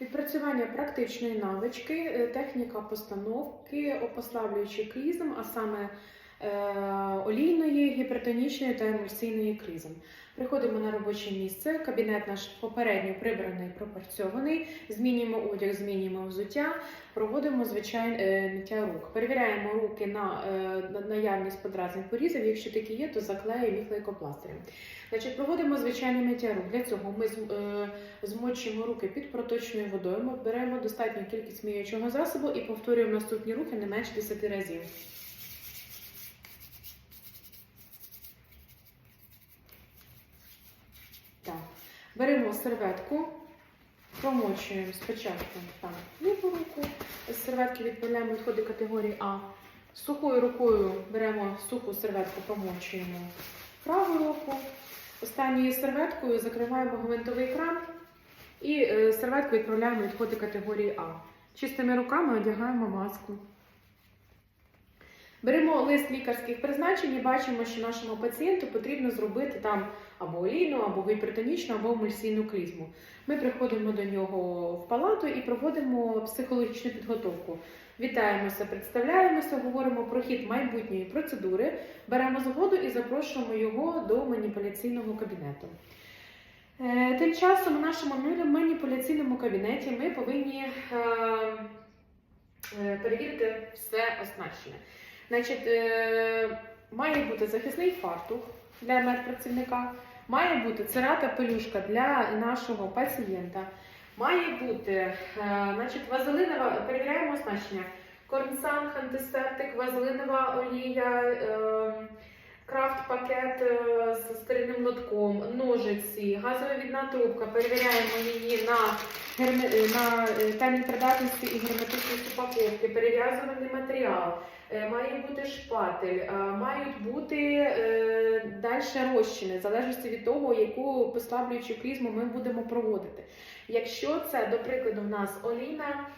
Відпрацювання практичної навички, е, техніка постановки, опославлюючи клізм, а саме олійної, гіпертонічної та емульсійної клізм. Приходимо на робоче місце, кабінет наш попередньо прибраний, пропорцьований, змінюємо одяг, змінюємо взуття, проводимо звичайне миття рук. Перевіряємо руки на, е, наявність подразнень порізів. Якщо такі є, то заклеюємо їх лейкопластирем. Значить, проводимо звичайне миття рук. Для цього ми е, змочуємо руки під проточною водою. Ми беремо достатню кількість миючого засобу і повторюємо наступні рухи не менше 10 разів. Так. Беремо серветку, промочуємо спочатку там ліву руку. З серветки відправляємо відходи категорії А. Сухою рукою беремо суху серветку, промочуємо праву руку. Останньою серветкою закриваємо гвинтовий кран і е, серветку відправляємо відходи категорії А. Чистими руками одягаємо маску. Беремо лист лікарських призначень і бачимо, що нашому пацієнту потрібно зробити там або олійну, або гіпертонічну, або емульсійну клізму. Ми приходимо до нього в палату і проводимо психологічну підготовку. Вітаємося, представляємося, говоримо про хід майбутньої процедури, беремо згоду і запрошуємо його до маніпуляційного кабінету. Е, Тим часом у нашому маніпуляційному кабінеті ми повинні е, е, перевірити все оснащення. Значить, е, має бути захисний фартух для медпрацівника, має бути церата пелюшка для нашого пацієнта, має бути е, значить, вазелинова, перевіряємо оснащення, корнсан, антисептик, вазелинова олія, е, крафт-пакет е, з стерильним лотком, ножиці, газовивідна трубка, перевіряємо її на, на термін придатності і герметичність упаковки, перев'язуваний матеріал. Е, Має бути шпатель, е, мають бути е, далі розчини, в залежності від того, яку послаблюючу клізму ми будемо проводити. Якщо це, до прикладу, в нас олійна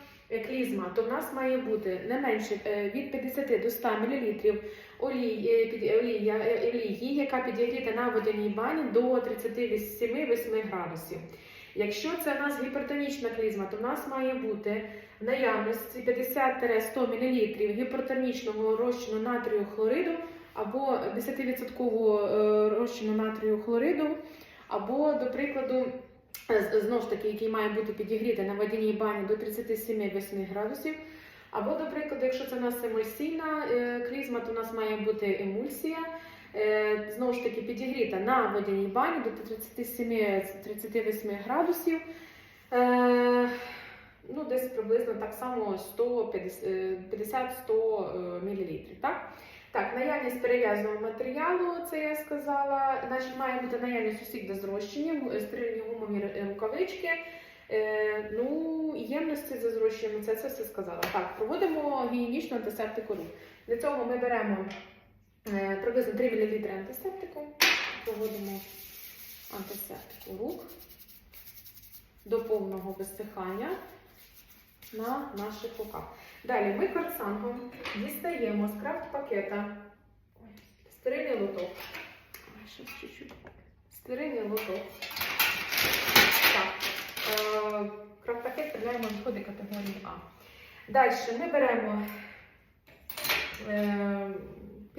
клізма, то в нас має бути не менше від 50 до 100 мл олія, е, олії, яка підігріта на водяній бані до 37-8 градусів. Якщо це в нас гіпертонічна клізма, то в нас має бути в наявності 50-100 мл гіпертонічного розчину натрію хлориду або 10% е, розчину натрію хлориду, або, до прикладу, е, знову ж таки, який має бути підігрітий на водяній бані до 37-8 градусів. Або, до прикладу, якщо це у нас емульсійна е, клізма, то у нас має бути емульсія. Е, Знову ж таки, підігріта на водяній бані до 37-38 градусів. Е, Ну, десь приблизно так само 50-100 мл. Так? Так, наявність перев'язаного матеріалу, це я сказала. Значить, має бути наявність усіх для зрощення, стерильні гумові рукавички. Е, ну, ємності за зрощенням, це, це все сказала. Так, проводимо гігієнічну антисептику рук. Для цього ми беремо е, приблизно 3 мл антисептику, проводимо антисептику рук до повного висихання на наших руках. Далі ми корсангом дістаємо з крафт-пакета стерильний лоток. Стерильний лоток. Так. Е, крафт-пакет передаємо відходи категорії А. Далі ми беремо е,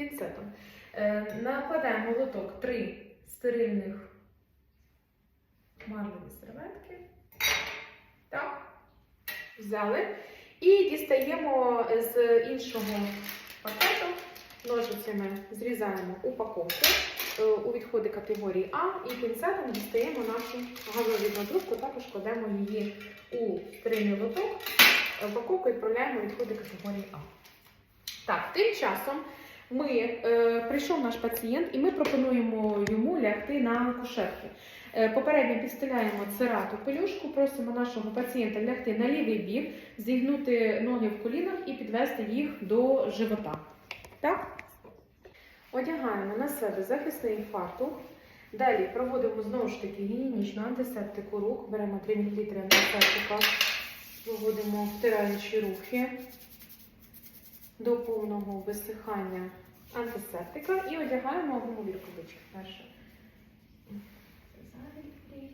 пінцетом. Е, накладаємо лоток три стерильних марлеві серветки. Так. Взяли. І дістаємо з іншого пакету ножицями, зрізаємо упаковку е, у відходи категорії А і пінцетом дістаємо нашу газовідну трубку, також кладемо її у стерильний лоток, е, упаковку відправляємо у відходи категорії А. Так, тим часом ми, е, прийшов наш пацієнт і ми пропонуємо йому лягти на кушетки. Е, Попередньо підстеляємо церату пелюшку, просимо нашого пацієнта лягти на лівий бік, зігнути ноги в колінах і підвести їх до живота. Так? Одягаємо на себе захисний фартух. Далі проводимо знову ж таки гігієнічну антисептику рук. Беремо 3 мл антисептика, проводимо втираючі рухи до повного висихання антисептика і одягаємо гумові рукавички. Перше. Задній плід.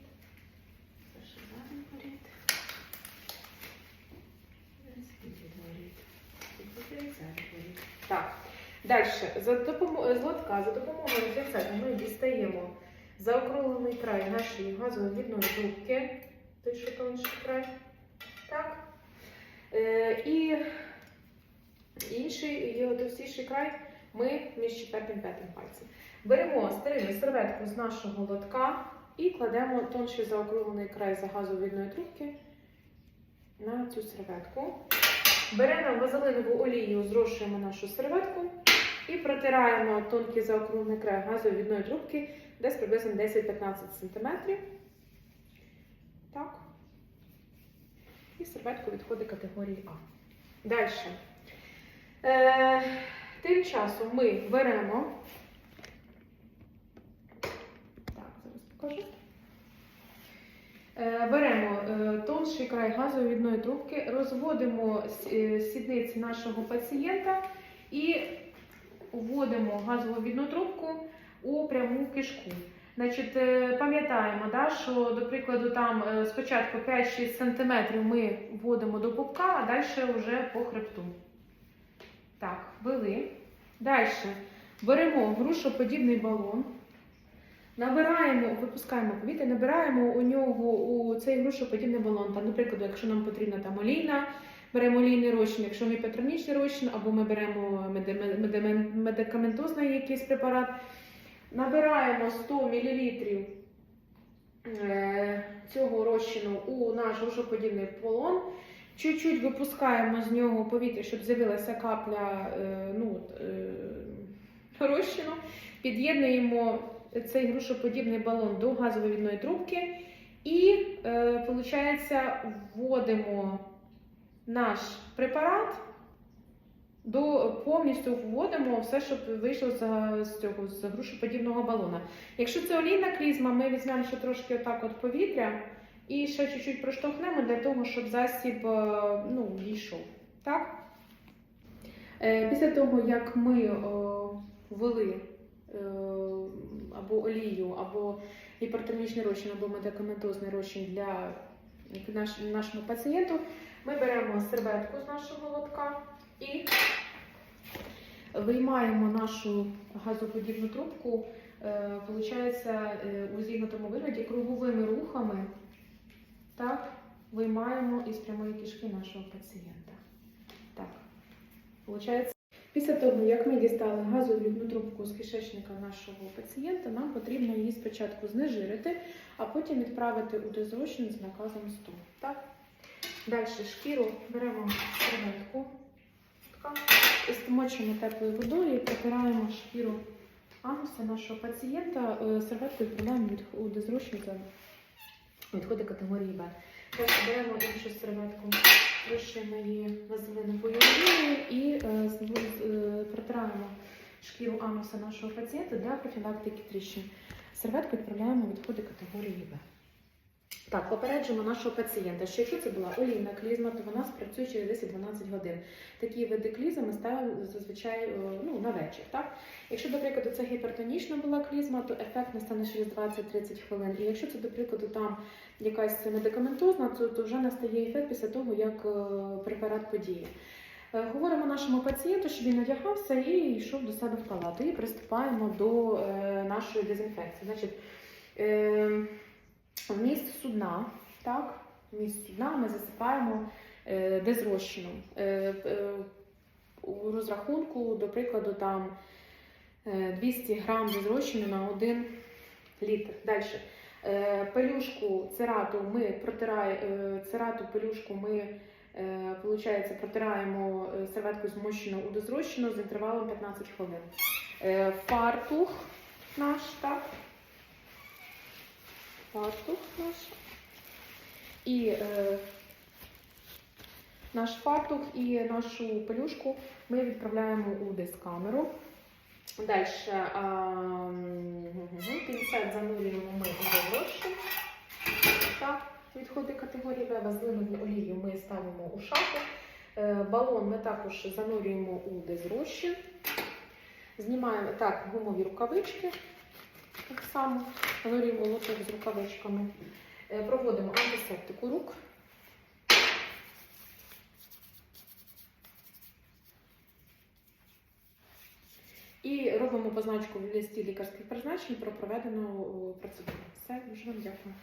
Перше задній плід. Так. Далі, за допомогою, з лотка, за допомогою десятки ми дістаємо заокруглений край нашої газовідної трубки, той що тонший край. Так. Е, і інший його товстіший край ми між четвертим п'ятим пальцем. Беремо стерильну серветку з нашого лотка і кладемо тонший заокруглений край за газовідної трубки на цю серветку. Беремо вазелинову олію, зрошуємо нашу серветку і протираємо тонкий заокруглений край газовідної трубки десь приблизно 10-15 см. Так. І серветку відходить категорії А. Далі. Е, тим часом ми беремо. Е, Беремо е, тонший край газовідної трубки, розводимо е, сідниці нашого пацієнта і вводимо газовідну трубку у пряму кишку. Значить, пам'ятаємо, да, що, до прикладу, там спочатку 5-6 см ми вводимо до пупка, а далі вже по хребту. Так, ввели. Далі беремо грушоподібний балон, набираємо, випускаємо повітря, набираємо у нього у цей грушоподібний балон. Там, наприклад, якщо нам потрібна там олійна, беремо олійний розчин, якщо ми патронічний розчин, або ми беремо меди- меди- медикаментозний якийсь препарат. Набираємо 100 мл е, цього розчину у наш грушоподібний полон. Чуть-чуть випускаємо з нього повітря, щоб з'явилася капля е, ну, е, розчину. Під'єднуємо цей грушоподібний балон до газовідної трубки і, е, виходить, вводимо наш препарат до повністю вводимо все, щоб вийшло за, з цього з грушоподібного балона. Якщо це олійна клізма, ми візьмемо ще трошки отак от повітря і ще чуть-чуть проштовхнемо для того, щоб засіб е, ну, дійшов. Так? Е, Після того, як ми е, ввели або олію, або гіпертермічний розчин, або медикаментозний розчин для наш, нашому пацієнту, ми беремо серветку з нашого лотка і виймаємо нашу газоподібну трубку, е, у зігнутому вигляді круговими рухами так, виймаємо із прямої кишки нашого пацієнта. Так, получається. Після того, як ми дістали газовідну трубку з кишечника нашого пацієнта, нам потрібно її спочатку знежирити, а потім відправити у дозручну з наказом 100. Так? Далі шкіру беремо серветку, і стомочимо теплою водою і протираємо шкіру ануса нашого пацієнта. Е, Серветку відправляємо від, у дозручну за відходи категорії Б. Далі беремо іншу серветку, вишуємо її вазелиновою олією і е, е, протираємо шкіру ануса нашого пацієнта для профілактики тріщин. Серветку відправляємо відходи категорії Б. Так, попереджуємо нашого пацієнта, що якщо це була олійна клізма, то вона спрацює через 10-12 годин. Такі види клізми ми ставимо зазвичай е, ну, на вечір. Так? Якщо, до прикладу, це гіпертонічна була клізма, то ефект настане через 20-30 хвилин. І якщо це, до прикладу, там якась медикаментозна, то, то вже настає ефект після того, як е, препарат подіє. Е, Говоримо нашому пацієнту, щоб він одягався і йшов до себе в палату. І приступаємо до нашої дезінфекції. Значить, вміст судна, так, вміст судна ми засипаємо е, дезрозчином. Е, е, у розрахунку, до прикладу, там е, 200 грам дезрозчину на 1 літр. Далі. Пелюшку церату ми протираємо, церату пелюшку ми получається, протираємо серветкою змощену у дозрощену з інтервалом 15 хвилин. Фартух наш, так. Фартух наш. І е, наш фартух і нашу пелюшку ми відправляємо у дискамеру. Далі пінцет занурюємо ми у розчин. Так, відходи категорії Б, вазлинову олію ми ставимо у шафу. Е, Балон ми також занурюємо у дезрозчин. Знімаємо так, гумові рукавички. Так само занурюємо лоток з рукавичками. Е, Проводимо антисептику рук. І робимо позначку в листі лікарських призначень про проведену процедуру. Все, дуже вам дякую.